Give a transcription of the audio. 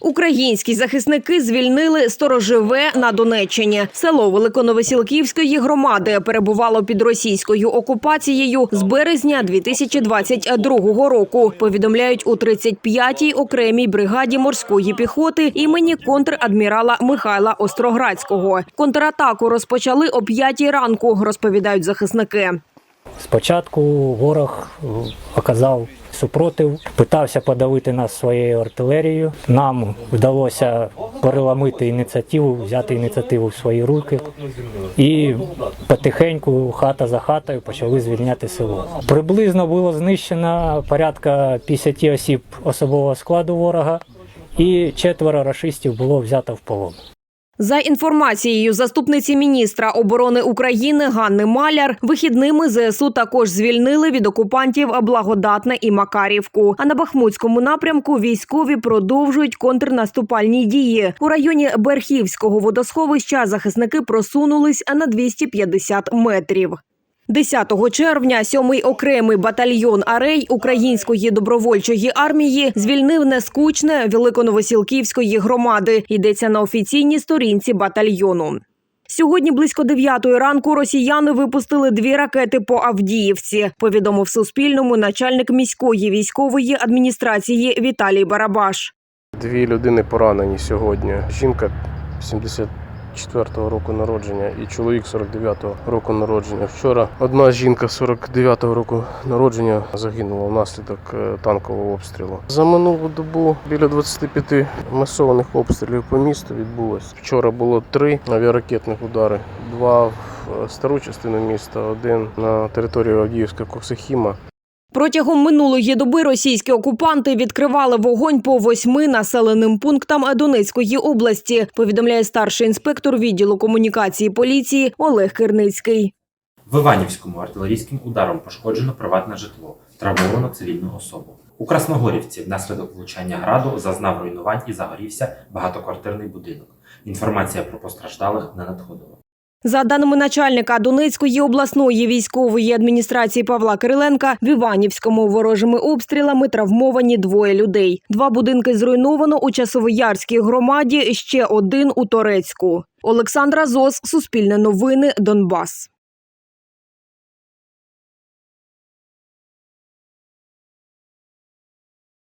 Українські захисники звільнили сторожеве на Донеччині. Село Великоновесілківської громади перебувало під російською окупацією з березня 2022 року. Повідомляють у 35-й окремій бригаді морської піхоти імені контрадмірала Михайла Остроградського. Контратаку розпочали о 5 ранку, розповідають захисники. Спочатку ворог е, оказав супротив, питався подавити нас своєю артилерією. Нам вдалося переламити ініціативу, взяти ініціативу в свої руки і потихеньку, хата за хатою, почали звільняти село. Приблизно було знищено порядка 50 осіб особового складу ворога, і четверо рашистів було взято в полон. За інформацією заступниці міністра оборони України Ганни Маляр, вихідними ЗСУ також звільнили від окупантів Благодатне і Макарівку. А на Бахмутському напрямку військові продовжують контрнаступальні дії. У районі Берхівського водосховища захисники просунулись на 250 метрів. 10 червня 7-й окремий батальйон Арей Української добровольчої армії звільнив нескучне Великоновосілківської громади. Йдеться на офіційній сторінці батальйону. Сьогодні близько 9 ранку росіяни випустили дві ракети по Авдіївці. Повідомив Суспільному начальник міської військової адміністрації Віталій Барабаш. Дві людини поранені сьогодні. Жінка 74-го року народження і чоловік 49-го року народження. Вчора одна жінка 49-го року народження загинула внаслідок е, танкового обстрілу. За минулу добу біля 25 масованих обстрілів по місту відбулось. Вчора було три авіаракетних удари: два в е, стару частину міста, один на території Авдіївська Коксахіма. Протягом минулої доби російські окупанти відкривали вогонь по восьми населеним пунктам Донецької області. Повідомляє старший інспектор відділу комунікації поліції Олег Кирницький. В Іванівському артилерійським ударом пошкоджено приватне житло, травмовано цивільну особу. У Красногорівці внаслідок влучання граду зазнав руйнувань і загорівся багатоквартирний будинок. Інформація про постраждалих не надходила. За даними начальника Донецької обласної військової адміністрації Павла Кириленка, в Іванівському ворожими обстрілами травмовані двоє людей. Два будинки зруйновано у Часовоярській громаді, ще один у Торецьку. Олександра Зос, Суспільне новини, Донбас.